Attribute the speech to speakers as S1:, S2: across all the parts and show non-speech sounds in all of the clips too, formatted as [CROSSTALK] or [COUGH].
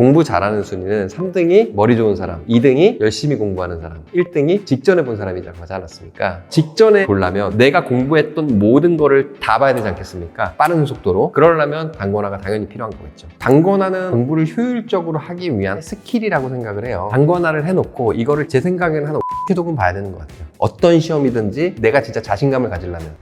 S1: 공부 잘하는 순위는 3등이 머리 좋은 사람, 2등이 열심히 공부하는 사람, 1등이 직전에 본 사람이라고 하지 않았습니까? 직전에 보려면 내가 공부했던 모든 거를 다 봐야 되지 않겠습니까? 빠른 속도로. 그러려면 단권화가 당연히 필요한 거겠죠. 단권화는 공부를 효율적으로 하기 위한 스킬이라고 생각을 해요. 단권화를 해놓고 이거를 제 생각에는 한 5회독은 봐야 되는 것 같아요. 어떤 시험이든지 내가 진짜 자신감을 가지려면.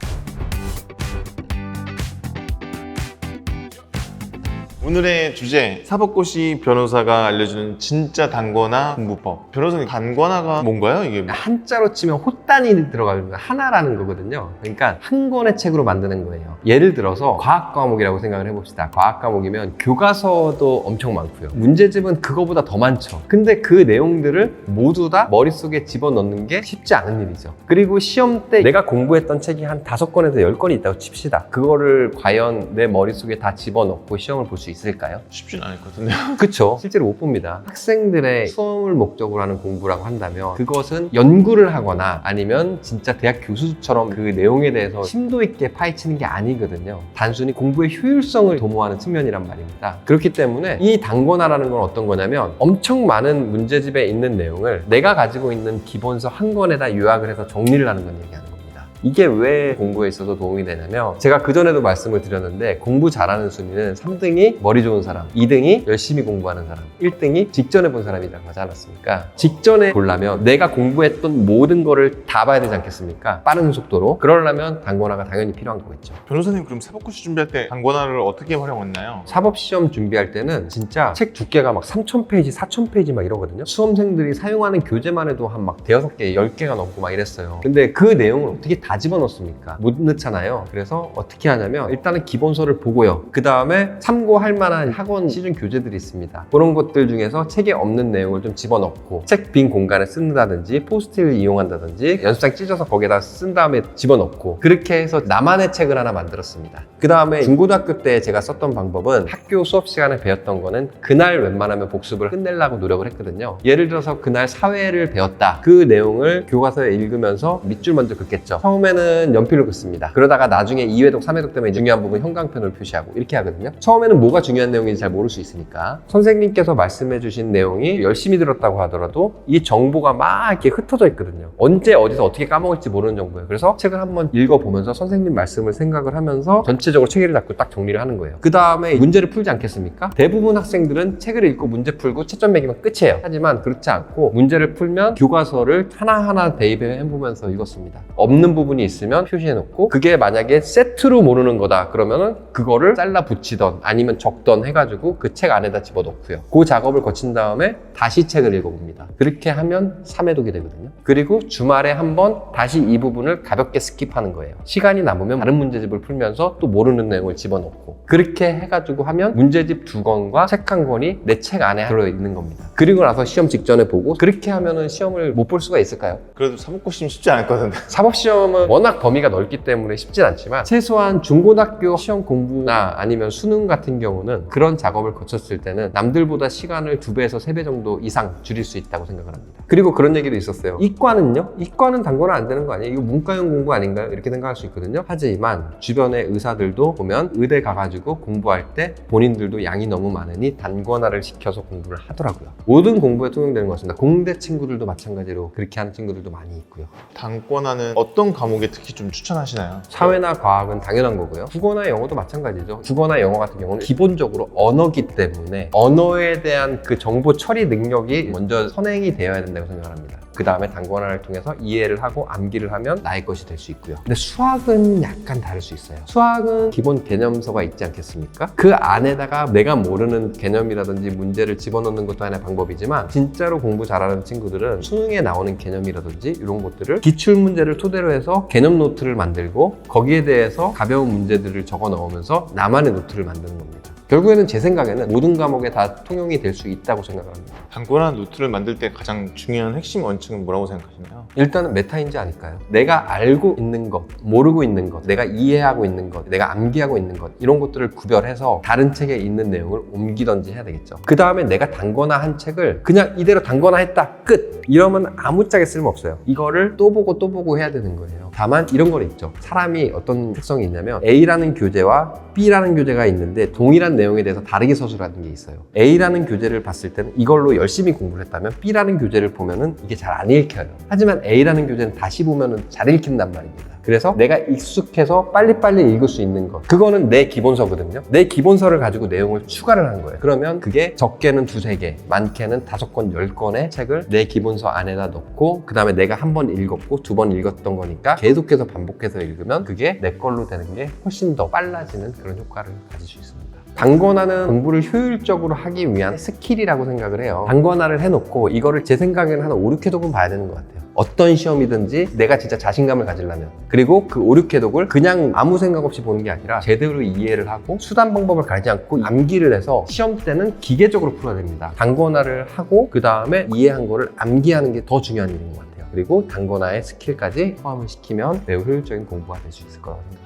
S2: 오늘의 주제 사법고시 변호사가 알려주는 진짜 단권화 공부법 변호사님 단권화가 뭔가요 이게
S1: 한자로 치면 호단이 들어가면 하나라는 거거든요. 그러니까 한 권의 책으로 만드는 거예요. 예를 들어서 과학 과목이라고 생각을 해봅시다. 과학 과목이면 교과서도 엄청 많고요. 문제집은 그거보다 더 많죠. 근데 그 내용들을 모두 다 머릿속에 집어넣는 게 쉽지 않은 일이죠. 그리고 시험 때 내가 공부했던 책이 한 다섯 권에서 열 권이 있다고 칩시다. 그거를 과연 내 머릿속에 다 집어넣고 시험을 볼 수 요?
S2: 쉽진 않을 것 같은데요 [LAUGHS]
S1: 그쵸. 실제로 못 봅니다. 학생들의 수험을 목적으로 하는 공부라고 한다면 그것은 연구를 하거나 아니면 진짜 대학 교수처럼 그 내용에 대해서 심도 있게 파헤치는 게 아니거든요. 단순히 공부의 효율성을 도모하는 측면이란 말입니다. 그렇기 때문에 이 단권화라는 건 어떤 거냐면 엄청 많은 문제집에 있는 내용을 내가 가지고 있는 기본서 한 권에다 요약을 해서 정리를 하는 건 얘기하는 겁니다. 이게 왜 공부에 있어서 도움이 되냐면 제가 그전에도 말씀을 드렸는데 공부 잘하는 순위는 3등이 머리 좋은 사람, 2등이 열심히 공부하는 사람, 1등이 직전에 본 사람이라고 하지 않았습니까? 직전에 보려면 내가 공부했던 모든 거를 다 봐야 되지 않겠습니까? 빠른 속도로. 그러려면 단권화가 당연히 필요한 거겠죠.
S2: 변호사님 그럼 사법고시 준비할 때 단권화를 어떻게 활용했나요?
S1: 사법시험 준비할 때는 진짜 책 두께가 막 3,000페이지, 4,000페이지 막 이러거든요. 수험생들이 사용하는 교재만 해도 한 막 대여섯 개, 열 개가 넘고 막 이랬어요. 근데 그 내용을 어떻게 다 집어넣습니까? 못 넣잖아요. 그래서 어떻게 하냐면 일단은 기본서를 보고요. 그 다음에 참고할 만한 학원 시중 교재들이 있습니다. 그런 것들 중에서 책에 없는 내용을 좀 집어넣고 책 빈 공간에 쓴다든지 포스트잇을 이용한다든지 연습장 찢어서 거기에다 쓴 다음에 집어넣고 그렇게 해서 나만의 책을 하나 만들었습니다. 그 다음에 중고등학교 때 제가 썼던 방법은 학교 수업 시간에 배웠던 거는 그날 웬만하면 복습을 끝내려고 노력을 했거든요. 예를 들어서 그날 사회를 배웠다. 그 내용을 교과서에 읽으면서 밑줄 먼저 긋겠죠. 처음에는 연필로 긋습니다. 그러다가 나중에 2회독, 3회독 때문에 중요한 부분 형광펜으로 표시하고 이렇게 하거든요. 처음에는 뭐가 중요한 내용인지 잘 모를 수 있으니까 선생님께서 말씀해 주신 내용이 열심히 들었다고 하더라도 이 정보가 막 이렇게 흩어져 있거든요. 언제 어디서 어떻게 까먹을지 모르는 정보예요. 그래서 책을 한번 읽어보면서 선생님 말씀을 생각을 하면서 전체적으로 체계를 잡고 딱 정리를 하는 거예요. 그 다음에 문제를 풀지 않겠습니까? 대부분 학생들은 책을 읽고 문제 풀고 채점 매기면 끝이에요. 하지만 그렇지 않고 문제를 풀면 교과서를 하나하나 대입해 보면서 읽었습니다. 없는 부분이 있으면 표시해 놓고 그게 만약에 세트로 모르는 거다 그러면은 그거를 잘라 붙이던 아니면 적던 해가지고 그 책 안에다 집어넣고요. 그 작업을 거친 다음에 다시 책을 읽어봅니다. 그렇게 하면 3회독이 되거든요. 그리고 주말에 한번 다시 이 부분을 가볍게 스킵하는 거예요. 시간이 남으면 다른 문제집을 풀면서 또 모르는 내용을 집어넣고 그렇게 해가지고 하면 문제집 두 권과 책 한 권이 내 책 안에 들어있는 겁니다. 그리고 나서 시험 직전에 보고 그렇게 하면은 시험을 못 볼 수가 있을까요?
S2: 그래도 사법고시는 쉽지 않을 것 같은데
S1: 사법시험은 워낙 범위가 넓기 때문에 쉽진 않지만 최소한 중고등학교 시험 공부나 아니면 수능 같은 경우는 그런 작업을 거쳤을 때는 남들보다 시간을 두 배에서 세 배 정도 이상 줄일 수 있다고 생각을 합니다. 그리고 그런 얘기도 있었어요. 이과는요? 이과는 단거나 안 되는 거 아니에요? 이거 문과형 공부 아닌가요? 이렇게 생각할 수 있거든요. 하지만 주변의 의사들도 보면 의대 가가지고 공부할 때 본인들도 양이 너무 많으니 단권화를 시켜서 공부를 하더라고요. 모든 공부에 통용되는 것 같습니다. 공대 친구들도 마찬가지로 그렇게 하는 친구들도 많이 있고요.
S2: 단권화는 어떤 과목 에 특히 좀 추천하시나요?
S1: 사회나 과학은 당연한 거고요. 국어나 영어도 마찬가지죠. 국어나 영어 같은 경우는 기본적으로 언어기 때문에 언어에 대한 그 정보 처리 능력이 먼저 선행이 되어야 된다고 생각합니다. 그 다음에 단권화를 통해서 이해를 하고 암기를 하면 나의 것이 될 수 있고요. 근데 수학은 약간 다를 수 있어요. 수학은 기본 개념서가 있지 않겠습니까? 그 안에다가 내가 모르는 개념이라든지 문제를 집어넣는 것도 하나의 방법이지만 진짜로 공부 잘하는 친구들은 수능에 나오는 개념이라든지 이런 것들을 기출 문제를 토대로 해서 개념 노트를 만들고 거기에 대해서 가벼운 문제들을 적어 넣으면서 나만의 노트를 만드는 겁니다. 결국에는 제 생각에는 모든 과목에 다 통용이 될 수 있다고 생각을 합니다.
S2: 단권화 노트를 만들 때 가장 중요한 핵심 원칙은 뭐라고 생각하시나요?
S1: 일단은 메타인지 아닐까요? 내가 알고 있는 것, 모르고 있는 것, 내가 이해하고 있는 것, 내가 암기하고 있는 것 이런 것들을 구별해서 다른 책에 있는 내용을 옮기던지 해야 되겠죠. 그 다음에 내가 단거나 한 책을 그냥 이대로 단거나 했다 끝 이러면 아무짝에 쓸모없어요. 이거를 또 보고 또 보고 해야 되는 거예요. 다만 이런 건 있죠. 사람이 어떤 특성이 있냐면 A라는 교재와 B라는 교재가 있는데 동일한 내용에 대해서 다르게 서술하는 게 있어요. A라는 교재를 봤을 때는 이걸로 열심히 공부를 했다면 B라는 교재를 보면은 이게 잘 안 읽혀요. 하지만 A라는 교재는 다시 보면은 잘 읽힌단 말입니다. 그래서 내가 익숙해서 빨리빨리 읽을 수 있는 것. 그거는 내 기본서거든요. 내 기본서를 가지고 내용을 추가를 한 거예요. 그러면 그게 적게는 두세 개, 많게는 다섯 권, 열 권의 책을 내 기본서 안에다 넣고, 그 다음에 내가 한 번 읽었고, 두 번 읽었던 거니까 계속해서 반복해서 읽으면 그게 내 걸로 되는 게 훨씬 더 빨라지는 그런 효과를 가질 수 있습니다. 단권화는 공부를 효율적으로 하기 위한 스킬이라고 생각을 해요. 단권화를 해놓고 이거를 제 생각에는 한 5, 6회독은 봐야 되는 것 같아요. 어떤 시험이든지 내가 진짜 자신감을 가지려면 그리고 그 5, 6회독을 그냥 아무 생각 없이 보는 게 아니라 제대로 이해를 하고 수단 방법을 가리지 않고 암기를 해서 시험 때는 기계적으로 풀어야 됩니다. 단권화를 하고 그 다음에 이해한 거를 암기하는 게 더 중요한 일인 것 같아요. 그리고 단권화의 스킬까지 포함을 시키면 매우 효율적인 공부가 될 수 있을 거라고 생각합니다.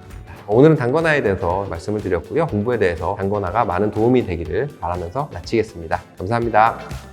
S1: 오늘은 단권화에 대해서 말씀을 드렸고요. 공부에 대해서 단권화가 많은 도움이 되기를 바라면서 마치겠습니다. 감사합니다.